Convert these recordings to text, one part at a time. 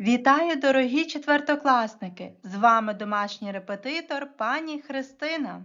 Вітаю, дорогі четвертокласники! З вами домашній репетитор пані Христина.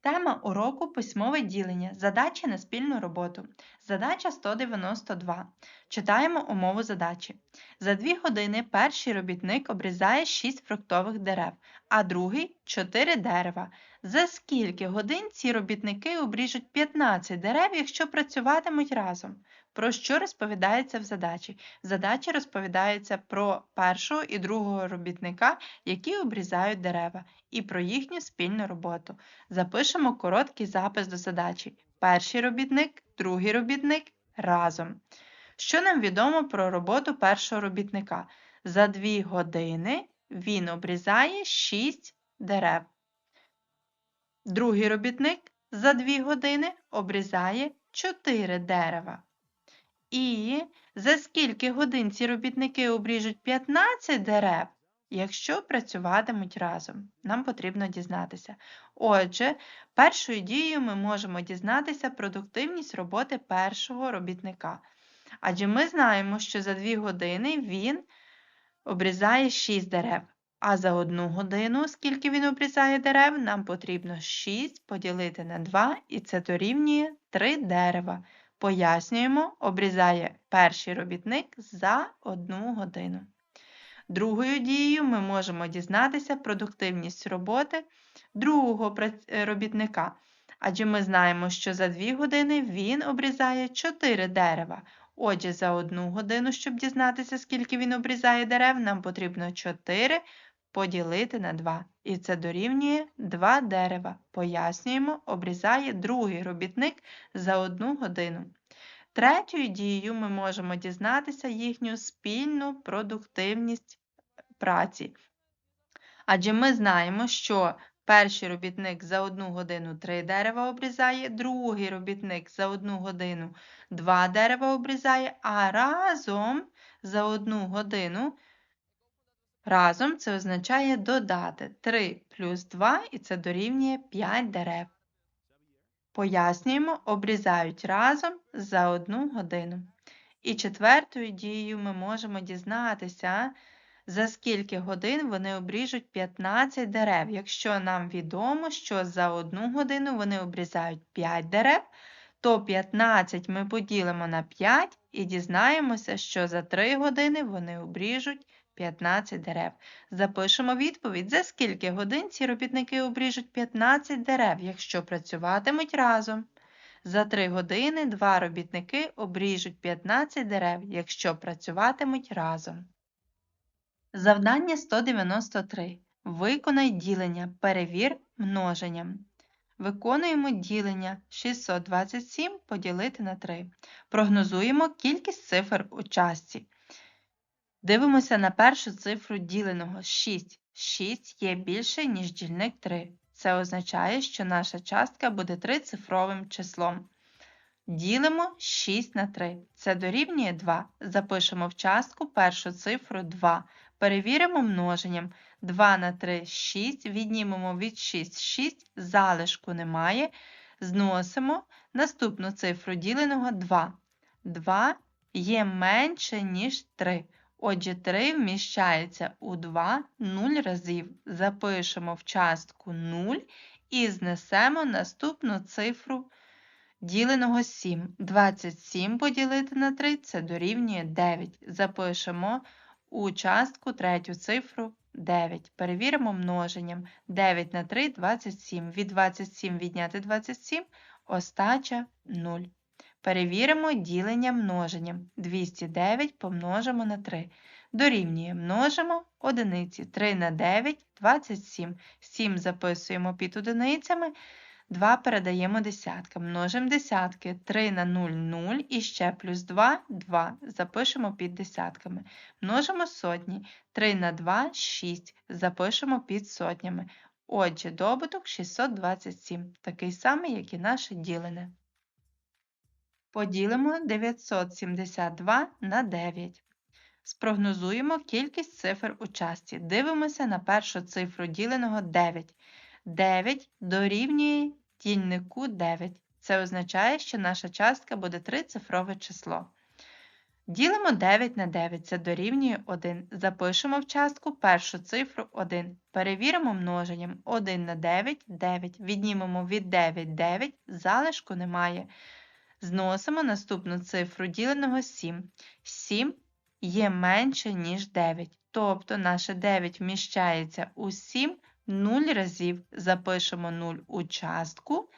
Тема уроку письмове ділення. Задачі на спільну роботу. Задача 192. Читаємо умову задачі. За 2 години перший робітник обрізає 6 фруктових дерев, а другий 4 дерева. За скільки годин ці робітники обріжуть 15 дерев, якщо працюватимуть разом? Про що розповідається в задачі? В задачі розповідається про першого і другого робітника, які обрізають дерева, і про їхню спільну роботу. Запишемо короткий запис до задачі. Перший робітник, другий робітник разом. Що нам відомо про роботу першого робітника? За 2 години він обрізає 6 дерев. Другий робітник за 2 години обрізає 4 дерева. І за скільки годин ці робітники обріжуть 15 дерев, якщо працюватимуть разом? Нам потрібно дізнатися. Отже, першою дією ми можемо дізнатися продуктивність роботи першого робітника. Адже ми знаємо, що за 2 години він обрізає 6 дерев. А за 1 годину, скільки він обрізає дерев, нам потрібно 6 поділити на 2, і це дорівнює 3 дерева. Пояснюємо, обрізає перший робітник за 1 годину. Другою дією ми можемо дізнатися продуктивність роботи другого робітника. Адже ми знаємо, що за 2 години він обрізає 4 дерева. Отже, за 1 годину, щоб дізнатися, скільки він обрізає дерев, нам потрібно 4 поділити на 2. І це дорівнює 2 дерева. Пояснюємо, обрізає другий робітник за 1 годину. Третьою дією ми можемо дізнатися їхню спільну продуктивність праці. Адже ми знаємо, що перший робітник за 1 годину 3 дерева обрізає, другий робітник за 1 годину 2 дерева обрізає, а разом за 1 годину Разом це означає додати 3 плюс 2 і це дорівнює 5 дерев. Пояснюємо, обрізають разом за 1 годину. І четвертою дією ми можемо дізнатися, за скільки годин вони обріжуть 15 дерев. Якщо нам відомо, що за 1 годину вони обрізають 5 дерев, то 15 ми поділимо на 5 і дізнаємося, що за 3 години вони обріжуть 15 дерев. Запишемо відповідь, за скільки годин ці робітники обріжуть 15 дерев, якщо працюватимуть разом. За 3 години два робітники обріжуть 15 дерев, якщо працюватимуть разом. Завдання 193. Виконай ділення. Перевір множенням. Виконуємо ділення 627 поділити на 3. Прогнозуємо кількість цифр у частці. Дивимося на першу цифру діленого 6. 6 є більше, ніж дільник 3. Це означає, що наша частка буде трицифровим числом. Ділимо 6 на 3. Це дорівнює 2. Запишемо в частку першу цифру 2. Перевіримо множенням. 2 на 3 6. Віднімемо від 6 6, залишку немає. Зносимо наступну цифру діленого 2. 2 є менше, ніж 3. Отже, 3 вміщається у 2 0 разів. Запишемо в частку 0 і знесемо наступну цифру діленого 7. 27 поділити на 3 це дорівнює 9. Запишемо у частку третю цифру 9. Перевіримо множенням. 9 на 3 27. Від 27 відняти 27 остача 0. Перевіримо ділення множенням. 209 помножимо на 3. Дорівнює множимо одиниці. 3 на 9 27. 7 записуємо під одиницями. 2 передаємо десяткам. Множимо десятки. 3 на 0 0 і ще плюс 2 2. Запишемо під десятками. Множимо сотні. 3 на 2 6. Запишемо під сотнями. Отже, добуток 627, такий самий, як і наше ділене. Поділимо 972 на 9. Спрогнозуємо кількість цифр у частці. Дивимося на першу цифру діленого 9. 9 дорівнює дільнику 9. Це означає, що наша частка буде трицифрове число. Ділимо 9 на 9, це дорівнює 1. Запишемо в частку першу цифру 1. Перевіримо множенням 1 на 9 – 9. Віднімемо від 9 – 9, залишку немає. Зносимо наступну цифру діленого 7. 7 є менше, ніж 9. Тобто наше 9 вміщається у 7 0 разів. Запишемо 0 у частку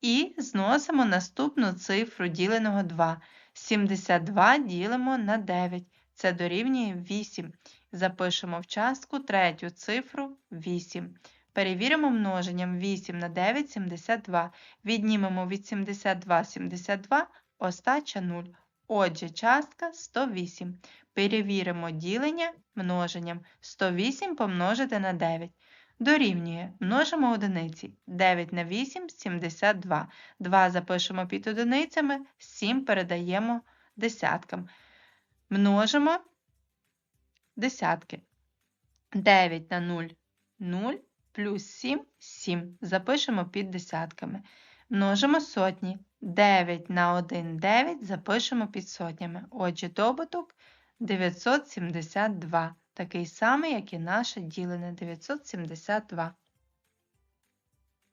і зносимо наступну цифру діленого 2. 72 ділимо на 9. Це дорівнює 8. Запишемо в частку третю цифру 8. Перевіримо множенням 8 на 9 72. Віднімемо від 72 72, остача 0. Отже, частка 108. Перевіримо ділення множенням 108 помножити на 9. Дорівнює. Множимо одиниці. 9 на 8 – 72. 2 запишемо під одиницями, 7 передаємо десяткам. Множимо десятки. 9 на 0 – 0, плюс 7 – 7. Запишемо під десятками. Множимо сотні. 9 на 1 – 9, запишемо під сотнями. Отже, добуток 972 такий самий, як і наше ділене 972.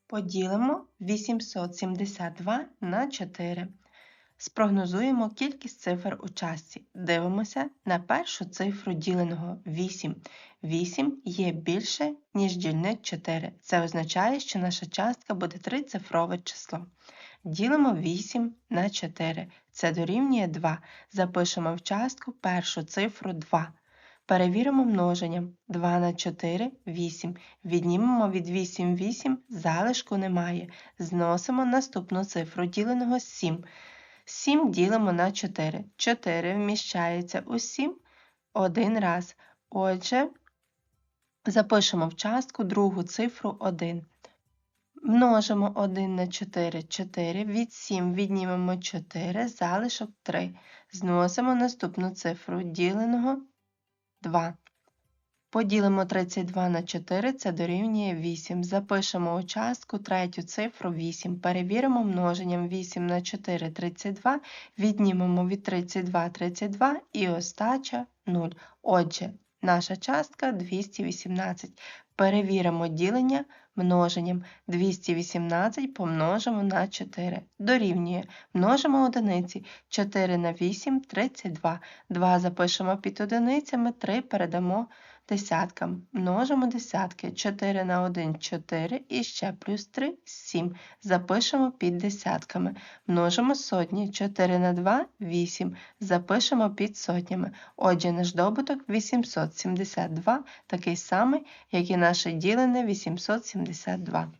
Поділимо 872 на 4. Спрогнозуємо кількість цифр у частці. Дивимося на першу цифру діленого 8. 8 є більше, ніж дільник 4. Це означає, що наша частка буде трицифрове число. Ділимо 8 на 4. Це дорівнює 2. Запишемо в частку першу цифру 2. Перевіримо множенням 2 на 4 8. Віднімемо від 8 8, залишку немає. Зносимо наступну цифру діленого 7. 7 ділимо на 4. 4 вміщається у 7 один раз. Отже, запишемо в частку другу цифру 1. Множимо 1 на 4 4. Від 7 віднімемо 4, залишок 3. Зносимо наступну цифру діленого 2. Поділимо 32 на 4, це дорівнює 8. Запишемо у частку третю цифру 8. Перевіримо множенням 8 на 4 32, віднімемо від 32 32 і остача 0. Отже, наша частка 218. Перевіримо ділення множенням 218 помножимо на 4. Дорівнює. Множимо одиниці. 4 на 8 32. 2 запишемо під одиницями, 3 передамо десяткам. Множимо десятки. 4 на 1 4 і ще плюс 3 7. Запишемо під десятками. Множимо сотні. 4 на 2 8. Запишемо під сотнями. Отже, наш добуток 872, такий самий, як і наше ділене 872.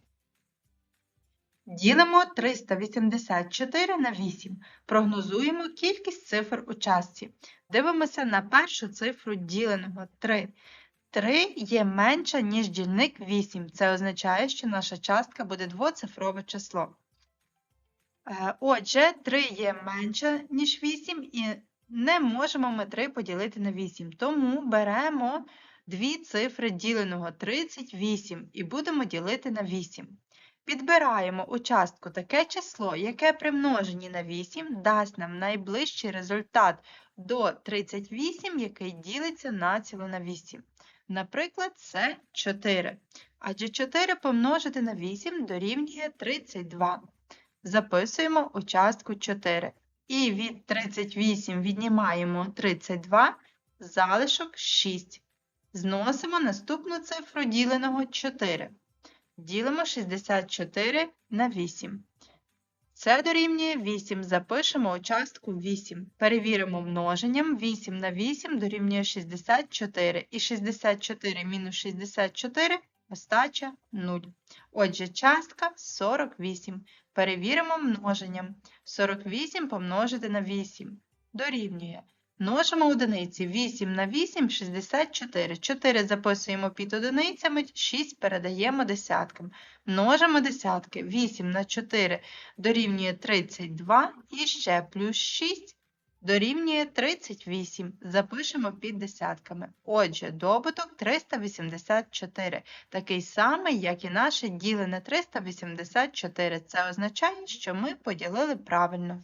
Ділимо 384 на 8. Прогнозуємо кількість цифр у частці. Дивимося на першу цифру діленого 3. 3 є менша, ніж дільник 8. Це означає, що наша частка буде двоцифрове число. Е, отже, 3 є менша, ніж 8, і не можемо ми 3 поділити на 8. Тому беремо дві цифри діленого 38 і будемо ділити на 8. Підбираємо у частку таке число, яке при множенні на 8 дасть нам найближчий результат до 38, який ділиться націло на 8. Наприклад, це 4. Адже 4 помножити на 8 дорівнює 32. Записуємо у частку 4. І від 38 віднімаємо 32, залишок 6. Зносимо наступну цифру діленого 4. Ділимо 64 на 8. Це дорівнює 8. Запишемо у частку 8. Перевіримо множенням. 8 на 8 дорівнює 64. І 64 мінус 64 остача 0. Отже, частка 48. Перевіримо множенням. 48 помножити на 8. Дорівнює Множимо одиниці. 8 на 8 64. 4 записуємо під одиницями, 6 передаємо десяткам. Множимо десятки. 8 на 4 дорівнює 32 і ще плюс 6 дорівнює 38. Запишемо під десятками. Отже, добуток 384. Такий самий, як і наше ділене 384. Це означає, що ми поділили правильно.